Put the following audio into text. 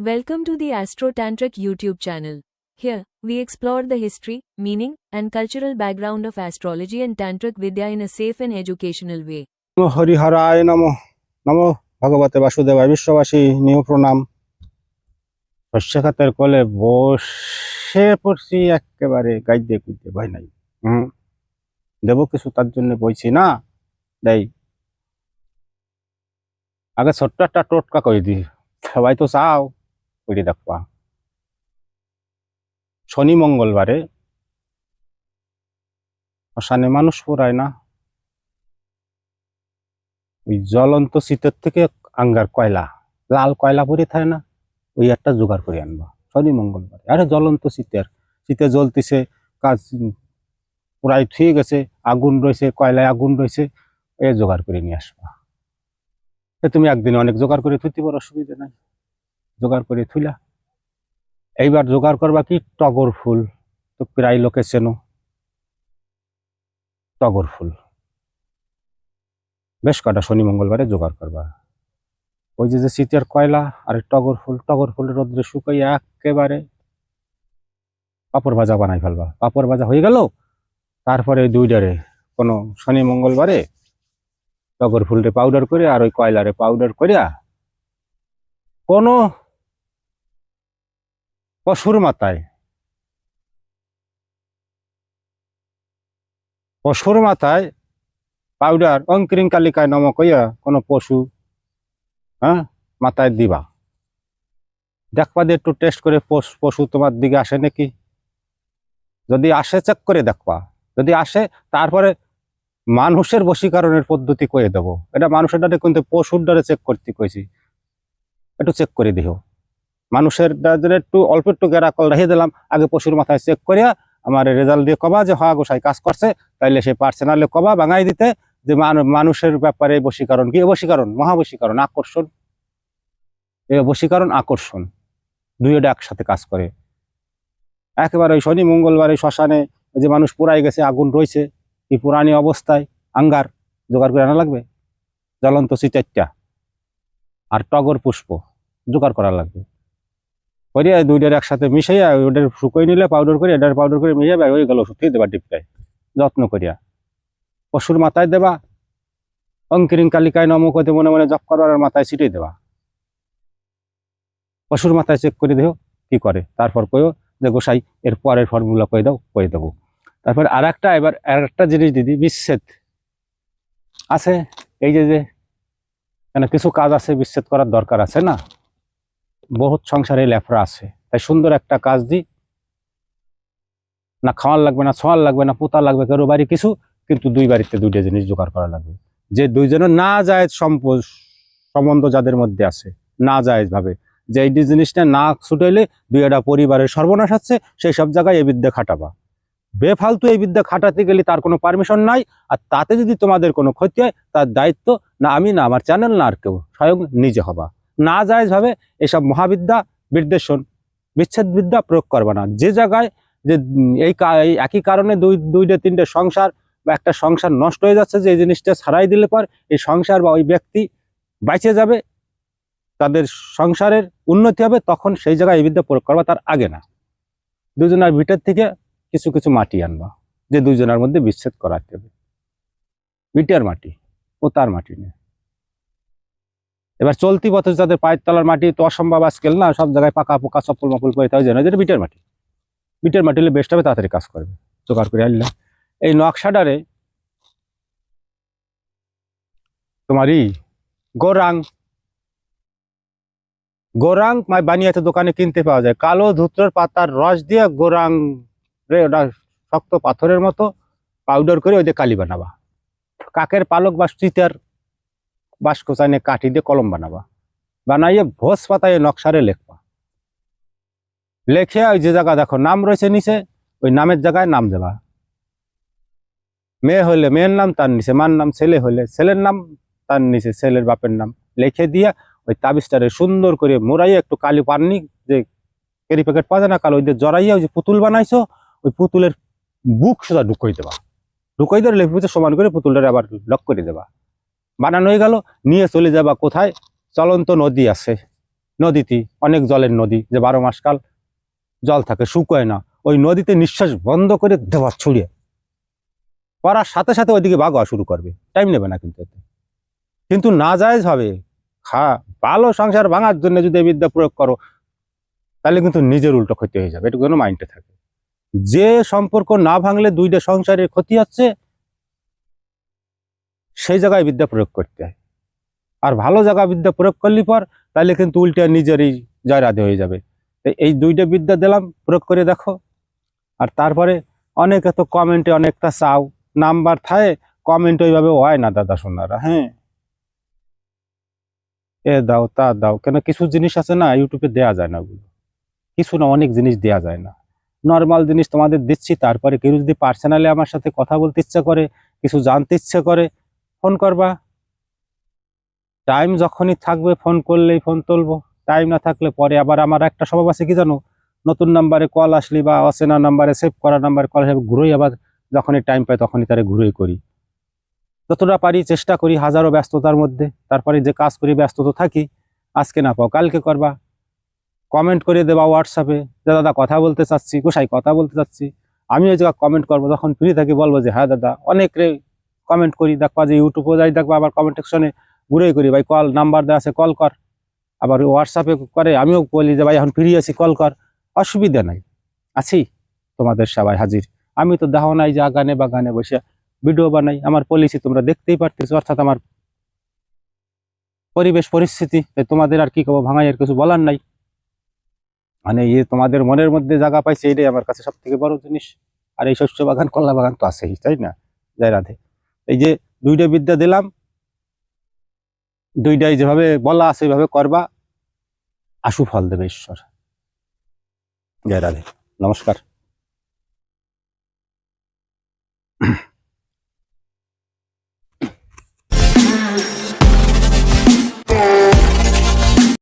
Welcome to the Astro Tantric YouTube channel. Here, we explore the history, meaning, and cultural background of astrology and Tantric Vidya in a safe and educational way. নমো হরিহরায় নম নম ভগবতে বাসুদেবায় বিশ্ববাসী নিয় প্রণাম শস্য খাতের কোলে বসে পড়ছি একেবারে গাইতে কুইতে ভয় নাই হুম দেব কিছু তার জন্য বইছি না দেই আগে ছোট্ট একটা টোটকা করে দি সবাই তো চাও দেখবা। শনি মঙ্গলবারে শ্মশানে মানুষ পুরায় না। ওই জ্বলন্ত শীতের থেকে আঙ্গার কয়লা, লাল কয়লা পরে থাকে না, ওই একটা জোগাড় করে আনবা, শনি মঙ্গলবার। আরে জ্বলন্ত শীতের শীতে জ্বলতেছে, কাজ প্রায় থুয়ে গেছে, আগুন রয়েছে কয়লায় আগুন রয়েছে এ জোগাড় করে নিয়ে আসবা। তুমি একদিন অনেক জোগাড় করে থুইতে পারো, অসুবিধা নাই। জোগাড় করে থুইলা। এইবার জোগাড় করবা কি? টগর ফুল। তো প্রায় লোকে চেনো। টগর ফুল। বেশ কটা শনি মঙ্গলবারে জোগাড় করবা। ওই যে যে শীতের কয়লা আর টগর ফুল টগর ফুল রোদ্রে শুকাইয়া একেবারে পাপড় ভাজা বানাই ফেলবা। পাপড় ভাজা হয়ে গেল, তারপরে ওই দুইটারে, কোনো শনি মঙ্গলবারে টগর ফুলরে পাউডার করে আর ওই কয়লারে পাউডার করিয়া কোনো পশুর মাথায় পশুর মাথায় পাউডার অঙ্কিরিং কালিকায় নামক হইয়া কোনো পশু হ্যাঁ মাথায় দিবা। দেখবা দিয়ে একটু টেস্ট করে পশ- তোমার দিকে আসে নাকি? যদি আসে চেক করে দেখবা। যদি আসে, তারপরে মানুষের বশীকরণের পদ্ধতি কয়ে দেবো। এটা মানুষের ডারে কিন্তু পশুর ডারে চেক করতে কইছি। একটু চেক করে দিও। মানুষের একটু অল্প একটু গেরা কল রেখে দিলাম। আগে পশুর মাথায় চেক করিয়া আমার রেজাল্ট দিয়ে কবা যে হ্যাঁ গোসাই কাজ করছে। তাইলে সে পার্সোনালে কবা বাঙাই দিতে। যে মানুষের ব্যাপারে বশীকরণ কি? বশীকরণ, মহাবশীকরণ, আকর্ষণ। এ বশীকরণ, আকর্ষণ। দুইটা একসাথে কাজ করে। একেবারে ওই শনি, মঙ্গলবার এই শ্মশানে যে মানুষ পুরাই গেছে, আগুন রয়েছে এই পুরানি অবস্থায়? আঙ্গার, জোগাড় করে আনা লাগবে? জ্বলন্ত চিচারটা আর টগর পুষ্প, জোগাড় করা লাগবে। করিয়া দুইটার একসাথে মিশাইয়া ওটার শুকোই নিলে পাউডার করে এটার পাউডার করে মিশাইয়া হয়ে গেল শুকিয়ে দেবা ডিপটায় যত্ন করিয়া। পশুর মাথায় দেবা। অঙ্কিরিং কালিকায় নমক হতে মনে মনে জপ করবার মাথায় ছিটিয়ে দেবা। পশুর মাথায় চেক করে দেও কি করে। তারপর কইও যে, গোসাই, এর পরের ফর্মুলা কয়ে দাও কয়ে দেবো। তারপর আর একটা এবার আর একটা জিনিস দিদি, বিচ্ছেদ। আছে? এই যে যে কেন কিছু কাজ আছে, বিচ্ছেদ করার দরকার আছে না? বহুত সংসারে লেফরা আছে। তাই সুন্দর একটা কাজ দিই না খাওয়ার লাগবে, না ছোঁয়ার লাগবে, না পোতা লাগবে, কারও বাড়ি কিছু, কিন্তু দুই বাড়িতে দুইটা জিনিস জোগাড় করা লাগবে। যে দুইজনের না যায় সম্প সম্বন্ধ যাদের মধ্যে আছে, না ভাবে। যে এই জিনিসটা না ছুটাইলে দুই একটা পরিবারের সর্বনাশ আছে সেই সব জায়গায় এই বিদ্যা খাটাবা। বেফালতু এই বিদ্যা খাটাতে গেলে তার কোনো পারমিশন নাই, আর তাতে যদি তোমাদের কোনো ক্ষতি হয়, তার দায়িত্ব না আমি না, আমার চ্যানেল না আর কেউ, স্বয়ং নিজে হবা। না যায় ভাবে এসব মহাবিদ্যা, বিদ্বেষণ বিচ্ছেদ বিদ্যা প্রয়োগ করবা না। যে জায়গায় যে এই একই কারণে দুই, দুইটা, তিনটে সংসার বা একটা সংসার নষ্ট হয়ে যাচ্ছে, যে এই জিনিসটা ছাড়াই দিলে পর এই সংসার বা ওই ব্যক্তি বাইচে যাবে, তাদের সংসারের উন্নতি হবে, তখন সেই জায়গায় এই বিদ্যা প্রয়োগ করবা তার আগে না। দুজনের ভিতর থেকে কিছু কিছু মাটি আনবা, যে দুইজনের মধ্যে বিচ্ছেদ করাতে হবে। বিটার মাটি ও তার মাটি নিয়ে। এবার চলতি পথে যাদের পায়ের তলার মাটি, তো অসম্ভব আজকাল না, সব জায়গায় পাকা পোকা, চপ্পল মপল করে তাই জানা যেটা বিটের মাটি। বিটের মাটি হলে বেস্ট হবে, তাড়াতাড়ি কাজ করবে, জোগাড় করে আনলে। এই নকশাটারে তোমারই গোরাং। গোরাং মাই বানিয়াতে দোকানে কিনতে পাওয়া যায়। কালো ধুত্রর পাতার রস দিয়ে গোরাং রে, ওটা শক্ত পাথরের মতো পাউডার করে ওই দিয়ে কালি বানাবা। কাকের পালক বা চিতার বাস্ক চাইনে কাঠি দিয়ে কলম বানাবা। বানাইয়ে ভোজ পাতায় নকশারে লেখবা। লেখে ওই যে জায়গা দেখো, নাম রয়েছে নিচে, ওই নামের জায়গায় নাম দেবা। মেয়ে হলে মেয়ের নাম, তার নিচে মার নাম, ছেলে হলে ছেলের নাম, তার নিচে ছেলের বাপের নাম। লিখে দিয়া ওই তাবিজটারে সুন্দর করে মোড়াইয়া একটু কালি পাননি যে কেরি প্যাকেট পাওয়া যায় না, কালো ওই দিয়ে জড়াইয়া ওই যে পুতুল বানাইছো, ওই পুতুলের বুক সোজা ঢুকাই দেবা। ঢুকাই দিয়ে লেবু সমান করে পুতুলটারে আবার লক করে দেবা। বানানো হয়ে গেল, নিয়ে চলে যাবা কোথায়? চলন্ত নদী আছে। নদীতে অনেক জলের নদী, যে বারো মাস কাল জল থাকে, শুকোয় না। ওই নদীতে নিঃশ্বাস বন্ধ করে দেওয়া ছড়িয়ে। পড়ার সাথে সাথে ওইদিকে বাগোয়া শুরু করবে। টাইম নেবে না কিন্তু। কিন্তু না জায়েজ হবে খা, ভালো সংসার ভাঙার জন্য যদি এই বিদ্যা প্রয়োগ করো, তাহলে কিন্তু নিজের উল্টো ক্ষতি হয়ে যাবে। এটুকু যেন মাইন্ডে থাকে। যে সম্পর্ক না ভাঙলে দুইটা সংসারের ক্ষতি হচ্ছে সেই জায়গায় বিদ্যা প্রয়োগ করতে হয়। আর ভালো জায়গা বিদ্যা প্রয়োগ করলি পর তাহলে কিন্তু উল্টে নিজেরই জয় রাধে হয়ে যাবে। এই দুইটা বিদ্যা দিলাম, প্রয়োগ করে দেখো। আর তারপরে অনেকে তো কমেন্টে অনেকটা চাও, নাম্বার থাকে কমেন্ট ওইভাবে হয় না দাদা সোনারা হ্যাঁ? এ দাও, তা দাও, কেন কিছু জিনিস আছে না ইউটিউবে দেয়া যায় না ওগুলো। কিছু না, অনেক জিনিস দেয়া যায় না। নর্মাল জিনিস তোমাদের দিচ্ছি, তারপরে কেউ যদি পার্সোনালি আমার সাথে কথা বলতে ইচ্ছা করে, কিছু জানতে ইচ্ছে করে ফোন করবা। টাইম যখনই থাকবে ফোন করলেই ফোন তুলবো। টাইম না থাকলে পরে আবার আমার একটা স্বভাব আছে কি জানো? নতুন নাম্বারে কল আসলি বা অচেনা নাম্বারে সেভ করা নাম্বারে কল আসলে ঘুরেই আবার যখনই টাইম পাই তখনই তারে ঘুরেই করি। যতটা পারি চেষ্টা করি হাজারো ব্যস্ততার মধ্যে। তারপরে যে কাজ করি ব্যস্ত তো থাকি। আজকে না পাও, কালকে করবা। কমেন্ট করে দেবা হোয়াটসঅ্যাপে যে, দাদা, কথা বলতে চাচ্ছি। গোসাই কথা বলতে চাচ্ছি। আমি ওই জায়গায় কমেন্ট করব। যখন ফ্রি থাকি বলব যে হ্যাঁ দাদা। অনেক রে কমেন্ট করি দেখবা যে ইউটিউবে যাই দেখবা আবার কমেন্ট সেকশনে ঘুরেই করি, ভাই কল নাম্বার দেওয়া আছে কল কর। আবার হোয়াটসঅ্যাপে করে, আমিও বলি যে, ভাই, এখন ফ্রি আছি কল কর। অসুবিধা নাই। আছি তোমাদের সবাই হাজির। আমি তো দেখাও নাই যে বা গানে বসে ভিডিও বানাই। আমার পলিসি তোমরা দেখতেই পারতেছো, অর্থাৎ আমার পরিবেশ পরিস্থিতি তাই তোমাদের আর কি কবো ভাঙাই আর কিছু বলার নাই। মানে ইয়ে তোমাদের মনের মধ্যে জায়গা পাইছে, এটাই আমার কাছে সব থেকে বড় জিনিস। আর এই শস্য বাগান, কলা বাগান তো আছেই, তাই না? জয় রাধে। এই যে দুইটা বিদ্যা দিলাম, দুইটাই যেভাবে বলা আছে এইভাবে করবা। আশু ফল দেবে ঈশ্বর। জয় রাধে। নমস্কার।